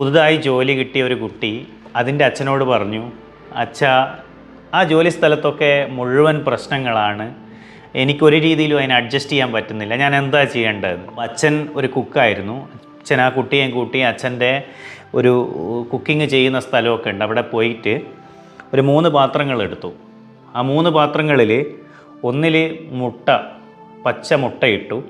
പുതുതായി ജോലി കിട്ടിയ ഒരു കുട്ടി അതിന്റെ അച്ഛനോട് പറഞ്ഞു അച്ഛ ആ ജോലി സ്ഥലത്തൊക്കെ മുഴുവൻ പ്രശ്നങ്ങളാണ്. എനിക്കൊരു രീതിയിലും അതിനെ അഡ്ജസ്റ്റ് ചെയ്യാൻ പറ്റുന്നില്ല. ഞാൻ എന്താ ചെയ്യേണ്ടത്? അച്ഛൻ ഒരു കുക്കായിരുന്നു. അച്ഛൻ ആ കുട്ടിയെ കൂട്ടി അച്ഛന്റെ ഒരു കുക്കിംഗ് ചെയ്യുന്ന സ്ഥലമൊക്കെ ഉണ്ട്. അവിടെ പോയിട്ട് ഒരു മൂന്ന് പാത്രങ്ങൾ എടുത്തു. ആ മൂന്ന് പാത്രങ്ങളിൽ ഒന്നിൽ മുട്ട പച്ച മുട്ട ഇട്ടു.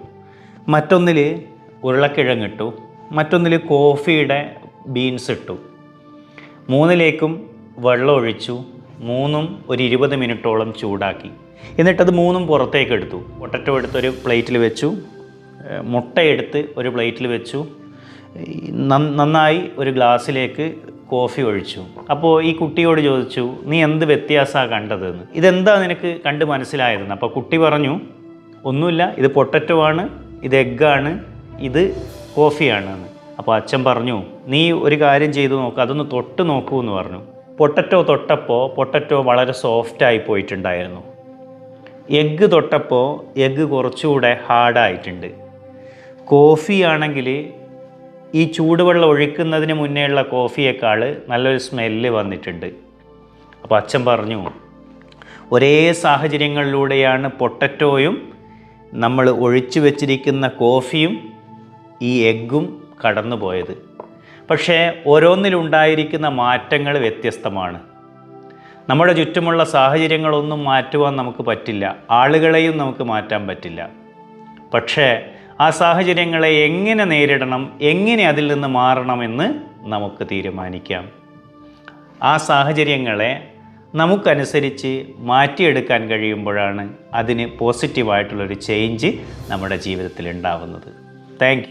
മറ്റൊന്നിൽ ഉരുളക്കിഴങ്ങിട്ടു മറ്റൊന്നിൽ കോഫിയുടെ ബീൻസ് ഇട്ടു. മൂന്നിലേക്കും വെള്ളം ഒഴിച്ചു. മൂന്നും ഒരു ഇരുപത് മിനിറ്റോളം ചൂടാക്കി. എന്നിട്ടത് മൂന്നും പുറത്തേക്ക് എടുത്തു. പൊട്ടറ്റോ എടുത്തൊരു പ്ലേറ്റിൽ വെച്ചു. മുട്ടയെടുത്ത് ഒരു പ്ലേറ്റിൽ വെച്ചു. നന്നായി ഒരു ഗ്ലാസ്സിലേക്ക് കോഫി ഒഴിച്ചു. അപ്പോൾ ഈ കുട്ടിയോട് ചോദിച്ചു നീ എന്ത് വ്യത്യാസമാണ് കണ്ടതെന്ന്? ഇതെന്താ നിനക്ക് കണ്ട് മനസ്സിലായതെന്ന്? അപ്പോൾ കുട്ടി പറഞ്ഞു ഒന്നുമില്ല ഇത് പൊട്ടറ്റോ ആണ് ഇത് എഗ്ഗാണ് ഇത് കോഫിയാണ് എന്ന് അപ്പോൾ അച്ഛൻ പറഞ്ഞു നീ ഒരു കാര്യം ചെയ്തു നോക്ക് അതൊന്ന് തൊട്ട് നോക്കൂ എന്ന് പറഞ്ഞു. പൊട്ടറ്റോ തൊട്ടപ്പോൾ പൊട്ടറ്റോ വളരെ സോഫ്റ്റായി പോയിട്ടുണ്ടായിരുന്നു. എഗ്ഗ് തൊട്ടപ്പോൾ എഗ്ഗ് കുറച്ചുകൂടെ ഹാർഡായിട്ടുണ്ട് കോഫി ആണെങ്കിൽ ഈ ചൂടുവെള്ളം ഒഴിക്കുന്നതിന് മുന്നേയുള്ള കോഫിയേക്കാൾ നല്ലൊരു സ്മെല്ല് വന്നിട്ടുണ്ട്. അപ്പോൾ അച്ഛൻ പറഞ്ഞു ഒരേ സാഹചര്യങ്ങളിലൂടെയാണ് പൊട്ടറ്റോയും നമ്മൾ ഒഴിച്ചു വച്ചിരിക്കുന്ന കോഫിയും ഈ എഗ്ഗും കടന്നു പോയത് പക്ഷേ ഓരോന്നിലുണ്ടായിരിക്കുന്ന മാറ്റങ്ങൾ വ്യത്യസ്തമാണ്. നമ്മുടെ ചുറ്റുമുള്ള സാഹചര്യങ്ങളൊന്നും മാറ്റുവാൻ നമുക്ക് പറ്റില്ല. ആളുകളെയും നമുക്ക് മാറ്റാൻ പറ്റില്ല. പക്ഷേ ആ സാഹചര്യങ്ങളെ എങ്ങനെ നേരിടണം എങ്ങനെ അതിൽ നിന്ന് മാറണമെന്ന് നമുക്ക് തീരുമാനിക്കാം. ആ സാഹചര്യങ്ങളെ നമുക്കനുസരിച്ച് മാറ്റിയെടുക്കാൻ കഴിയുമ്പോഴാണ് അതിന് പോസിറ്റീവായിട്ടുള്ളൊരു ചേഞ്ച് നമ്മുടെ ജീവിതത്തിൽ ഉണ്ടാവുന്നത്. താങ്ക്